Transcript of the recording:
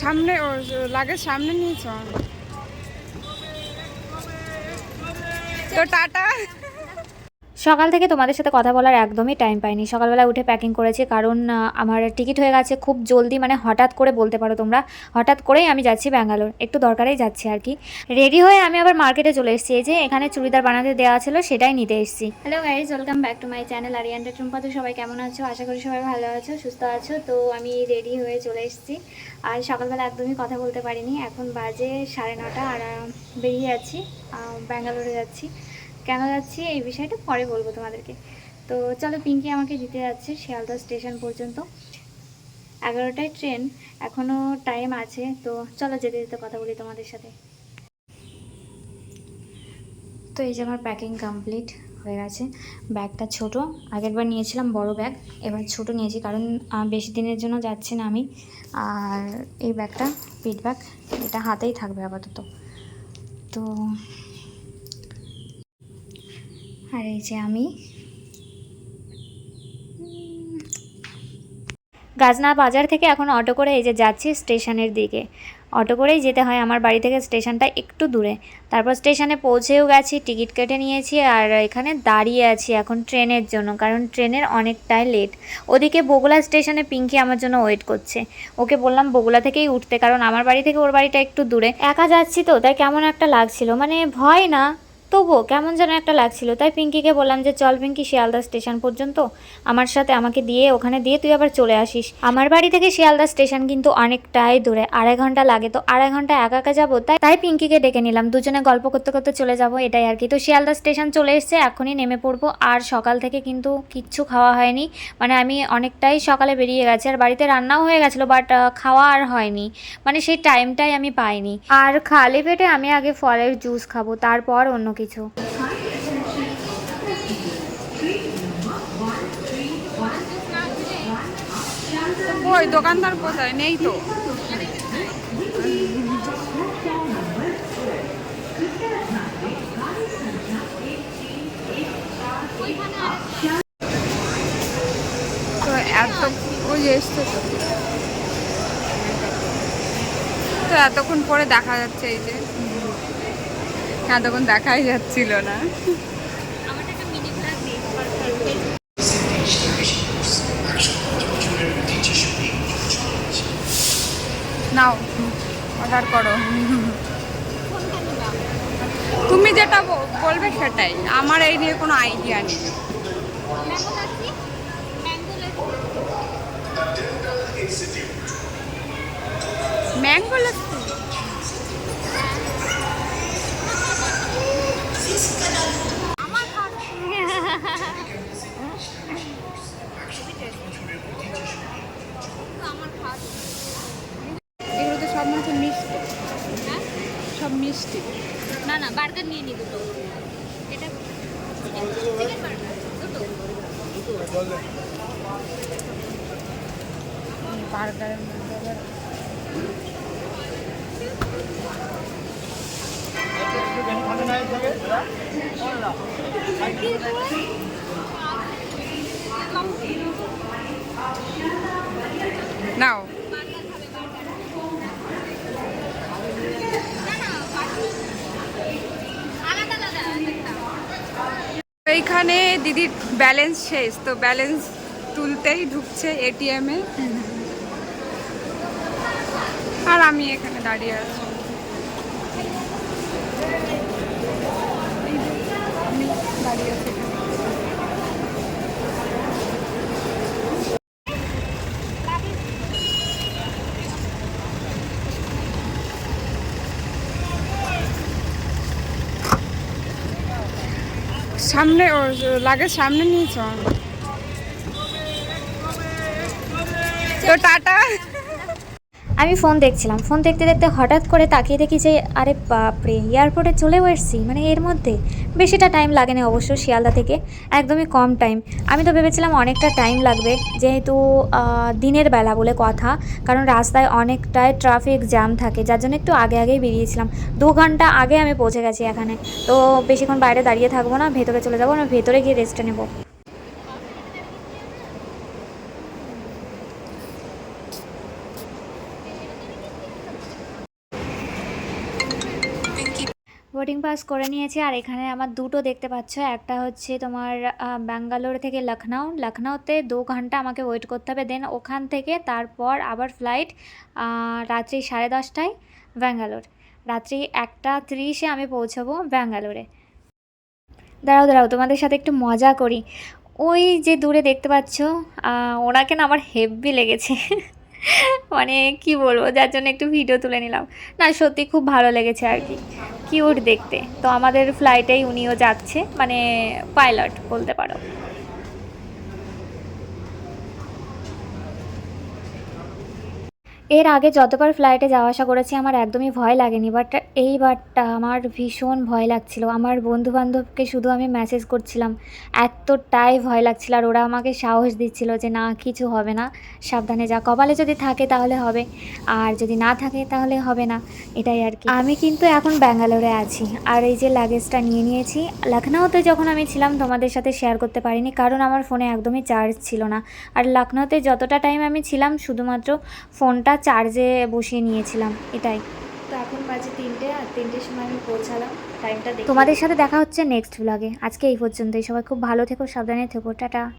সামনে ও লাগে সামনে নিয়েছ তো টাটা। সকাল থেকে তোমাদের সাথে কথা বলার একদমই টাইম পাইনি। সকালবেলা উঠে প্যাকিং করেছি কারণ আমার টিকিট হয়ে গেছে খুব জলদি মানে হঠাৎ করে বলতে পারো তোমরা, হঠাৎ করেই আমি যাচ্ছি ব্যাঙ্গালোর। একটু দরকারেই যাচ্ছি আর কি। রেডি হয়ে আমি আবার মার্কেটে চলে এসেছি। এই যে এখানে চুড়িদার বানাতে দেওয়া ছিল, সেটাই নিতে এসেছি। Hello guys welcome back to my channel Arianda Tumpa তো সবাই কেমন আছো? আশা করি সবাই ভালো আছো, সুস্থ আছো। তো আমি রেডি হয়ে চলে এসেছি। আর সকালবেলা একদমই কথা বলতে পারিনি। এখন বাজে সাড়ে নটা, আর বেরিয়ে যাচ্ছি ব্যাঙ্গালোরে যাচ্ছি। কেন যাচ্ছি এই বিষয়টা পরে বলব তোমাদেরকে। তো চলো পিঙ্কি আমাকে দিতে যাচ্ছে শিয়ালদা স্টেশন পর্যন্ত। এগারোটায় ট্রেন এখনও টাইম আছে, তো চলো যেতে যেতে কথা বলি তোমাদের সাথে। তো এই যে আমার প্যাকিং কমপ্লিট হয়ে গেছে। ব্যাগটা ছোট, আগেরবার নিয়েছিলাম বড় ব্যাগ এবার ছোট নিয়েছি, কারণ বেশি দিনের জন্য যাচ্ছি না আমি। আর এই ব্যাগটা পিট ব্যাগ এটা হাতেই থাকবে আপাতত। তো আর এই যে আমি। গাজনা বাজার থেকে এখন অটো করে এই যে যাচ্ছি স্টেশনের দিকে। অটো করেই যেতে হয়, আমার বাড়ি থেকে স্টেশনটা একটু দূরে। তারপর স্টেশনে পৌঁছেও গেছি, টিকিট কেটে নিয়েছি আর এখানে দাঁড়িয়ে আছি এখন ট্রেনের জন্য, কারণ ট্রেনের অনেকটাই লেট ওদিকে বগুলা স্টেশনে পিঙ্কি আমার জন্য ওয়েট করছে। ওকে বললাম বগুলা থেকেই উঠতে, কারণ আমার বাড়ি থেকে ওর বাড়িটা একটু দূরে। একা যাচ্ছি তো, তাই কেমন একটা লাগছিল। মানে ভয় না। তবুও কেমন যেন একটা লাগছিল। তাই পিঙ্কিকে বললাম যে, চল পিঙ্কি শিয়ালদা স্টেশন পর্যন্ত। আমার সাথে আমাকে দিয়ে, ওখানে দিয়ে তুই আবার চলে আসিস। আমার বাড়ি থেকে শিয়ালদা স্টেশন কিন্তু অনেকটাই দূরে, আড়াই ঘণ্টা লাগে। তো আড়াই ঘণ্টা একা একা যাব? তাই তাই পিঙ্কিকে ডেকে নিলাম। দুজনে গল্প করতে করতে চলে যাব, এটাই আর কি। তো শিয়ালদা স্টেশন চলে এসছে, এখনই নেমে পড়ব। আর সকাল থেকে কিন্তু কিচ্ছু খাওয়া হয়নি। মানে আমি অনেকটাই সকালে বেরিয়ে গেছি। আর বাড়িতে রান্নাও হয়ে গেছিল, বাট খাওয়া আর হয়নি। মানে সেই টাইমটাই আমি পাইনি। আর খালি পেটে আমি আগে ফলের জুস খাব, তারপর অন্য কিছু। দোকানদার কোথায়? নেই তো। এত ওই তো এতক্ষণ পরে দেখা যাচ্ছে এই যে। এতক্ষণ দেখাই যাচ্ছিল না। নাও, অর্ডার করো। তুমি যেটা বলবে সেটাই। আমার এই নিয়ে কোনো আইডিয়া নেই। ম্যাঙ্গো লাস্সি সব মিষ্টি। না না বার্গার নিয়ে নি দুটো। এটা চিকেন বার্গার দুটো। বার্গারের মধ্যে আবার নাও। এইখানে দিদির ব্যালেন্স শেষ, তো ব্যালেন্স তুলতেই ঢুকছে এটিএম এ। আর আমি এখানে দাঁড়িয়ে আছি এই যে, আমি দাঁড়িয়ে আছি এখানে। সামনে লাগে সামনে নিয়েছ তো টাটা। আমি ফোন দেখছিলাম। ফোন দেখতে দেখতে হঠাৎ করে তাকিয়ে দেখি যে, আরে বাপরে এয়ারপোর্টে চলেও এসছি? মানে এর মধ্যে? বেশিটা টাইম লাগেনি অবশ্য শিয়ালদা থেকে, একদমই কম টাইম আমি তো ভেবেছিলাম অনেকটা টাইম লাগবে, যেহেতু দিনের বেলা বলে কথা, কারণ রাস্তায় অনেকটাই ট্রাফিক জ্যাম থাকে, যার জন্য একটু আগে আগেই বেরিয়েছিলাম। দু ঘণ্টা আগে আমি পৌঁছে গেছি এখানে। তো বেশিক্ষণ বাইরে দাঁড়িয়ে থাকব না, ভেতরে চলে যাব, না ভেতরে গিয়ে রেস্টে নেব। বোর্ডিং পাস করে নিয়েছি আর এখানে আমার দুটো দেখতে পাচ্ছ। একটা হচ্ছে তোমার ব্যাঙ্গালোর থেকে লখনউ। লখনউতে দু ঘণ্টা আমাকে ওয়েট করতে হবে। দেন ওখান থেকে তারপর আবার ফ্লাইট রাত্রি সাড়ে দশটায় ব্যাঙ্গালোর। রাত্রি একটা ত্রিশে আমি পৌঁছাবো ব্যাঙ্গালোরে। দাঁড়াও দাঁড়াও, তোমাদের সাথে একটু মজা করি। ওই যে দূরে দেখতে পাচ্ছ ওনাকে না আমার হেভি লেগেছে। মানে কি বলব, যার জন্য একটু ভিডিও তুলে নিলাম। না, সত্যি খুব ভালো লেগেছে আর কি। কিউট দেখতে। তো আমাদের ফ্লাইটেই উনিও যাচ্ছে মানে পাইলট বলতে পারো। এর আগে যতবার ফ্লাইটে যাওয়া আসা করেছি, আমার একদমই ভয় লাগেনি বাট এইবারটা আমার ভীষণ ভয় লাগছিল। আমার বন্ধু বান্ধবকে শুধু আমি মেসেজ করছিলাম, এতটাই ভয় লাগছিল, আর ওরা আমাকে সাহস দিচ্ছিল যে না, কিছু হবে না, সাবধানে যা, কপালে যদি থাকে তাহলে হবে, আর যদি না থাকে তাহলে হবে না, এটাই আর কি। আমি কিন্তু এখন ব্যাঙ্গালোরে আছি, আর এই যে লাগেজটা নিয়ে নিয়েছি লখনউতে যখন আমি ছিলাম, তোমাদের সাথে শেয়ার করতে পারিনি, কারণ আমার ফোনে একদমই চার্জ ছিল না। আর লখনউতে যতটা টাইম আমি ছিলাম, শুধুমাত্র ফোনটা চার্জে বসিয়ে নিয়েছিলাম এটাই। তো এখন বাজে তিনটে আর তিনটের সময় আমি পৌঁছালাম। টাইমটা তোমাদের সাথে দেখা হচ্ছে নেক্সট ব্লগে আজকে এই পর্যন্তই। সবাই খুব ভালো থেকো সাবধানে থেকো। টাটা।